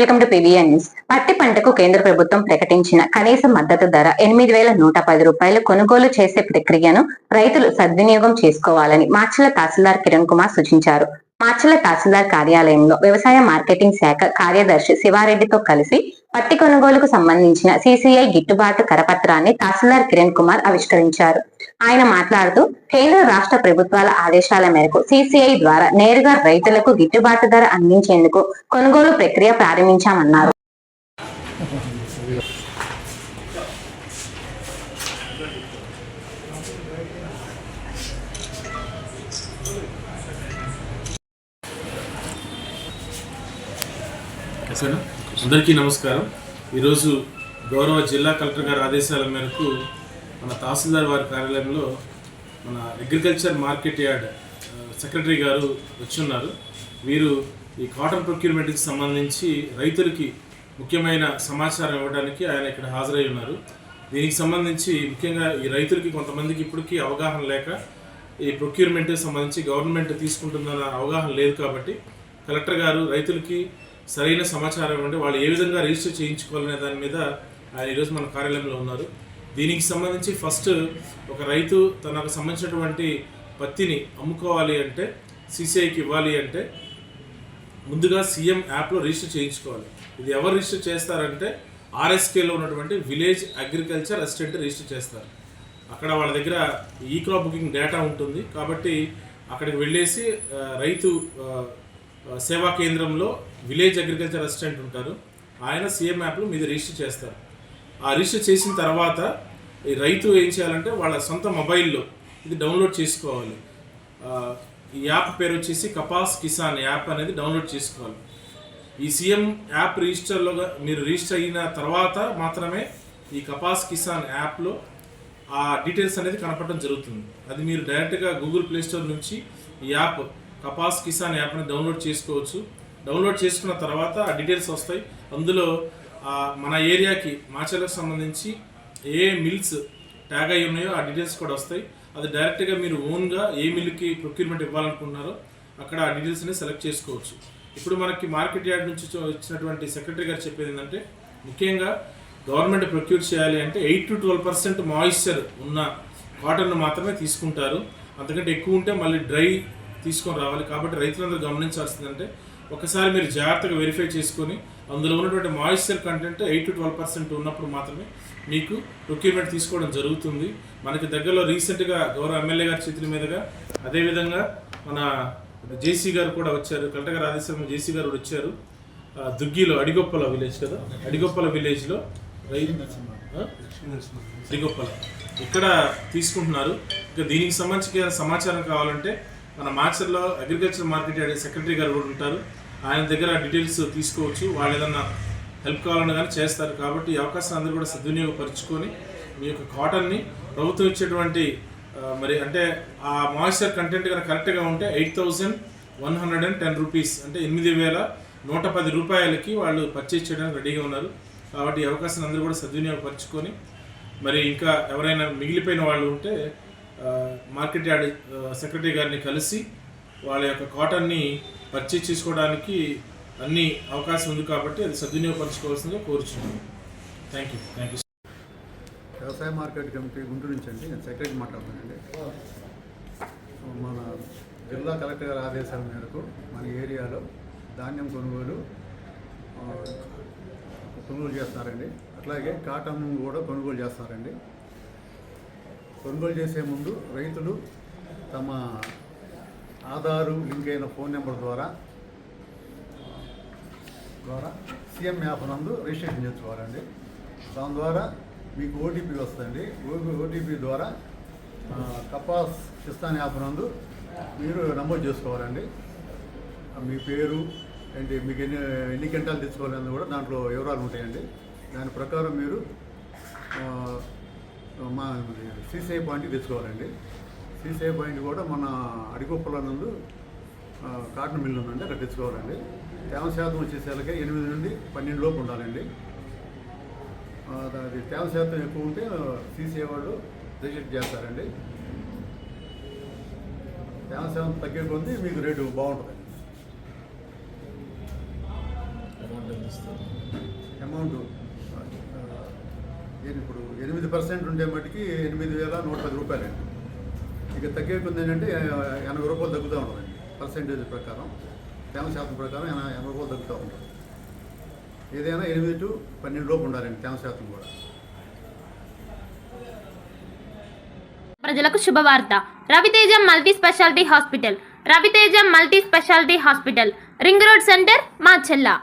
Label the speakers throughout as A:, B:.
A: Welcome to PBN news. పత్తి పంటకు కేంద్ర ప్రభుత్వం ప్రకటించిన కనీస మద్దతు ధర ఎనిమిది వేల నూట పది రూపాయలు కొనుగోలు చేసే ప్రక్రియను రైతులు సద్వినియోగం చేసుకోవాలని మార్చల తహసీల్దార్ కిరణ్ కుమార్ సూచించారు. మార్చల తహసీల్దార్ కార్యాలయంలో వ్యవసాయ మార్కెటింగ్ శాఖ కార్యదర్శి శివారెడ్డితో కలిసి పత్తి కొనుగోలుకు సంబంధించిన సిసిఐ గిట్టుబాటు కరపత్రాన్ని తహసీల్దార్ కిరణ్ కుమార్ ఆవిష్కరించారు. ఆయన మాట్లాడుతూ కేంద్ర రాష్ట్ర ప్రభుత్వాల ఆదేశాల మేరకు సిసిఐ ద్వారా నేరుగా రైతులకు గిట్టుబాటు ధర అందించేందుకు కొనుగోలు ప్రక్రియ ప్రారంభించామన్నారు.
B: అందరికీ నమస్కారం. ఈరోజు గౌరవ జిల్లా కలెక్టర్ గారి ఆదేశాల మేరకు మన తహసీల్దార్ వారి కార్యాలయంలో మన అగ్రికల్చర్ మార్కెట్ యార్డ్ సెక్రటరీ గారు వచ్చి ఉన్నారు వీరు ఈ కాటన్ ప్రొక్యూర్మెంట్కి సంబంధించి రైతులకి ముఖ్యమైన సమాచారం ఇవ్వడానికి ఆయన ఇక్కడ హాజరై ఉన్నారు. దీనికి సంబంధించి ముఖ్యంగా ఈ రైతులకి కొంతమందికి ఇప్పటికీ అవగాహన లేక ఈ ప్రొక్యూర్మెంట్కి సంబంధించి గవర్నమెంట్ తీసుకుంటుందన్న అవగాహన లేదు కాబట్టి కలెక్టర్ గారు రైతులకి సరైన సమాచారం ఇవ్వండి. వాళ్ళు ఏ విధంగా రిజిస్టర్ చేయించుకోవాలనే దాని మీద ఆయన ఈరోజు మన కార్యాలయంలో ఉన్నారు. దీనికి సంబంధించి ఫస్ట్ ఒక రైతు తనకు సంబంధించినటువంటి పత్తిని అమ్ముకోవాలి అంటే సీసీఐకి ఇవ్వాలి అంటే ముందుగా సీఎం యాప్లో రిజిస్టర్ చేయించుకోవాలి. ఇది ఎవరు రిజిస్టర్ చేస్తారంటే ఆర్ఎస్కేలో ఉన్నటువంటి విలేజ్ అగ్రికల్చర్ అసిస్టెంట్ రిజిస్టర్ చేస్తారు. అక్కడ వాళ్ళ దగ్గర ఈ క్రాప్ బుకింగ్ డేటా ఉంటుంది. కాబట్టి అక్కడికి వెళ్ళేసి రైతు సేవా కేంద్రంలో విలేజ్ అగ్రికల్చర్ అసిస్టెంట్ ఉంటారు. ఆయన సీఎం యాప్లో మీద రిజిస్టర్ చేస్తారు. ఆ రిజిస్టర్ చేసిన తర్వాత ఈ రైతు ఏం చేయాలంటే వాళ్ళ సొంత మొబైల్లో ఇది డౌన్లోడ్ చేసుకోవాలి. ఈ యాప్ పేరు వచ్చేసి కపాస్ కిసాన్ యాప్ అనేది డౌన్లోడ్ చేసుకోవాలి. ఈ సీఎం యాప్ రిజిస్టర్లో మీరు రిజిస్టర్ అయిన తర్వాత మాత్రమే ఈ కపాస్ కిసాన్ యాప్లో ఆ డీటెయిల్స్ అనేది కనపడటం జరుగుతుంది. అది మీరు డైరెక్ట్గా గూగుల్ ప్లేస్టోర్ నుంచి ఈ యాప్ కపాస్ కిసాన్ యాప్ని డౌన్లోడ్ చేసుకోవచ్చు. డౌన్లోడ్ చేసుకున్న తర్వాత ఆ డీటెయిల్స్ వస్తాయి. అందులో మన ఏరియాకి మాచర్లకు సంబంధించి ఏ మిల్స్ ట్యాగ్ అయి ఉన్నాయో ఆ డీటెయిల్స్ కూడా వస్తాయి. అది డైరెక్ట్గా మీరు ఓన్గా ఏ మిల్కి ప్రొక్యూర్మెంట్ ఇవ్వాలనుకుంటున్నారో అక్కడ ఆ డీటెయిల్స్ని సెలెక్ట్ చేసుకోవచ్చు. ఇప్పుడు మనకి మార్కెట్ యార్డ్ నుంచి వచ్చినటువంటి సెక్రటరీ గారు చెప్పేది ఏంటంటే ముఖ్యంగా గవర్నమెంట్ ప్రొక్యూర్ చేయాలి అంటే eight to twelve percent moisture ఉన్న కాటన్ను మాత్రమే తీసుకుంటారు. అంతకంటే ఎక్కువ ఉంటే మళ్ళీ డ్రై తీసుకొని రావాలి. కాబట్టి రైతులందరూ గమనించాల్సిందంటే ఒకసారి మీరు జాగ్రత్తగా వెరిఫై చేసుకొని అందులో ఉన్నటువంటి moisture content eight to twelve percent ఉన్నప్పుడు మాత్రమే మీకు రిక్యూర్మెంట్ తీసుకోవడం జరుగుతుంది. మనకి దగ్గరలో రీసెంట్గా గౌరవ ఎమ్మెల్యే గారి చేతుల మీదుగా అదేవిధంగా మన జేసీ గారు కూడా వచ్చారు. కలెక్టర్ గారు ఆదేశం జేసీ గారు వచ్చారు. దుగ్గిలో అడిగొప్పల విలేజ్ కదా? అడిగొప్పల విలేజ్లో అడిగొప్పల. ఇక్కడ తీసుకుంటున్నారు. ఇంకా దీనికి సంబంధించిన సమాచారం కావాలంటే మన మాచర్లో agriculture market yard secretary garu కూడా ఉంటారు. ఆయన దగ్గర డీటెయిల్స్ తీసుకోవచ్చు. వాళ్ళు ఏదన్నా హెల్ప్ కావాలన్నా కానీ చేస్తారు. కాబట్టి ఈ అవకాశం అందరూ కూడా సద్వినియోగపరుచుకొని మీ యొక్క కాటన్ని ప్రభుత్వం ఇచ్చేటువంటి మరి అంటే ఆ మాయిశ్చర్ కంటెంట్ కనుక కరెక్ట్గా ఉంటే eight thousand one hundred and ten rupees అంటే ఎనిమిది వేల నూట పది రూపాయలకి వాళ్ళు పర్చేజ్ చేయడానికి రెడీగా ఉన్నారు. కాబట్టి ఈ అవకాశం అందరూ కూడా సద్వినియోగపరుచుకొని మరి ఇంకా ఎవరైనా మిగిలిపోయిన వాళ్ళు ఉంటే మార్కెట్ యార్డ్ సెక్రటరీ గారిని కలిసి వాళ్ళ యొక్క కాటన్ని పర్చేజ్ చేసుకోవడానికి అన్ని అవకాశం ఉంది కాబట్టి అది సద్వినియోగపరచుకోవాల్సిందిగా కోరుచున్నాను. థ్యాంక్ యూ థ్యాంక్ యూ
C: వ్యవసాయ మార్కెట్ కమిటీ గుంటూరు నుంచి అండి. నేను సెక్రటరీ మాట్లాడుతానండి మన జిల్లా కలెక్టర్ గారి ఆదేశాల మేరకు మన ఏరియాలో ధాన్యం కొనుగోలు కొనుగోలు చేస్తారండి. అట్లాగే కాటన్ కూడా కొనుగోలు చేస్తారండి. కొనుగోలు చేసే ముందు రైతులు తమ ఆధారు లింక్ అయిన ఫోన్ నెంబర్ ద్వారా ద్వారా సీఎం యాప్ నందు రిజిస్ట్రేషన్ చేసుకోవాలండి. దాని ద్వారా మీకు ఓటీపీ వస్తుంది ఓటీపీ ద్వారా కపాస్ కిస్తాన్ యాప్ నందు మీరు నమోదు చేసుకోవాలండి. మీ పేరు ఏంటి మీకు ఎన్ని ఎన్ని గంటలు తెచ్చుకోవాలని కూడా దాంట్లో వివరాలు ఉంటాయండి. దాని ప్రకారం మీరు మా సీసీఐ పాయింట్కి తెచ్చుకోవాలండి. సీసీఐ పాయింట్ కూడా మన అడిగొప్పల నందు కాటన్ మిల్లు ఉందండి అక్కడ తెచ్చుకోవాలండి. తేమ శాతం వచ్చేసరికి ఎనిమిది నుండి పన్నెండు లోపు ఉండాలండి. అది తేమ శాతం ఎక్కువ ఉంటే సీసీఐ వాళ్ళు రిజెక్ట్ చేస్తారండి. తేమ శాతం తగ్గే కొద్దీ మీకు రేటు బాగుంటుంది.
B: ఇస్తారు?
C: ఇప్పుడు ఎనిమిది పర్సెంట్ ఉండే మటుకి ఎనిమిది వేల నూట పది రూపాయలండి ఇక తగ్గేకుంది ఏంటంటే ఎనభై రూపాయలు తగ్గుతూ ఉంటుందండి పర్సెంటేజ్ ప్రకారం తేమ శాతం ప్రకారం ఎన- ఎనభై రూపాయలు తగ్గుతూ ఉంటుంది. ఏదైనా ఎనిమిది టు పన్నెండు లోపు ఉండాలండి తేమ శాతం కూడా.
D: ప్రజలకు శుభవార్త. Raviteja multi speciality hospital. Raviteja multi speciality hospital. Ring road centre మా చెల్ల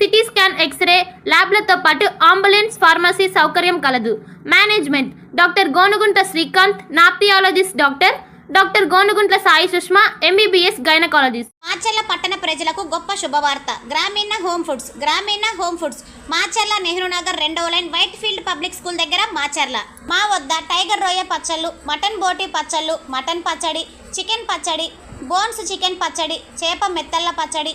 D: CT scan x-ray ల్యాబ్లతో పాటు అంబులెన్స్ ఫార్మసీ సౌకర్యం కలదు. Management doctor Gonugunta Srikanth nephrologist doctor doctor Gonuguntla Sai Sushma MBBS gynaecologist.
E: Macherla పట్టణ ప్రజలకు గొప్ప శుభవార్త. Grameena home foods Grameena home foods. Macherla Nehru Nagar రెండవ line white field public school దగ్గర మాచర్ల. మా వద్ద టైగర్ రొయ్య పచ్చళ్ళు మటన్ బోటి పచ్చళ్ళు మటన్ పచ్చడి చికెన్ పచ్చడి బోన్స్ చికెన్ పచ్చడి చేప మెత్తళ్ళ పచ్చడి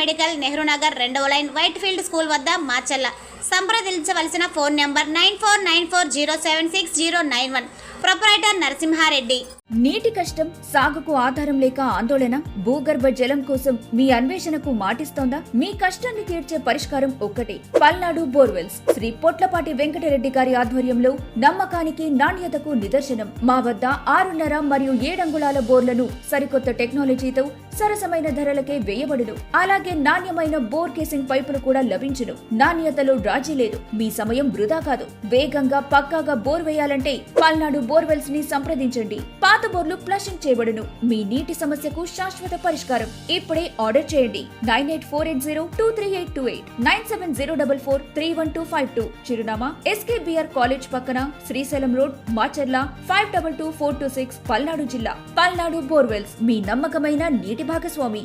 E: మెడికల్ నెహ్రూ నగర్ రెండవ లైన్ వైట్ ఫీల్డ్ స్కూల్ వద్ద మాచల్ల సంప్రదించవలసిన phone number nine four nine four zero seven six zero nine one. Proprietor Narasimha Reddy.
F: నీటి కష్టం సాగుకు ఆధారం లేక ఆందోళన భూగర్భ జలం కోసం మీ అన్వేషణకు మాటిస్తోందా? మీ కష్టాన్ని తీర్చే పరిష్కారం ఒక్కటే పల్నాడు బోర్వెల్స్. శ్రీ పొట్లపాటి వెంకటరెడ్డి గారి ఆధ్వర్యంలో నమ్మకానికి నాణ్యతకు నిదర్శనం. మా వద్ద ఆరున్నర మరియు ఏడంగుళాల బోర్లను సరికొత్త టెక్నాలజీతో సరసమైన ధరలకే వేయబడును. అలాగే నాణ్యమైన బోర్ కేసింగ్ పైపులు కూడా లభించును. నాణ్యతలో రాజీ లేదు. మీ సమయం వృధా కాదు. వేగంగా పక్కాగా బోర్ వేయాలంటే పల్నాడు బోర్వెల్స్ని సంప్రదించండి. పాత బోర్లు ఫ్లషింగ్ చేయబడును. మీ నీటి సమస్యకు శాశ్వత పరిష్కారం. ఇప్పుడే ఆర్డర్ చేయండి. Nine eight four eight zero two three eight two eight. Nine seven zero double four three one two five two. చిరునామా ఎస్కేబిఆర్ కాలేజ్ పక్కన Srisailam road Macherla five double two four two six Palnadu జిల్లా. Palnadu borewells. మీ నమ్మకమైన నీటి భాగస్వామి.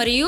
G: మరియు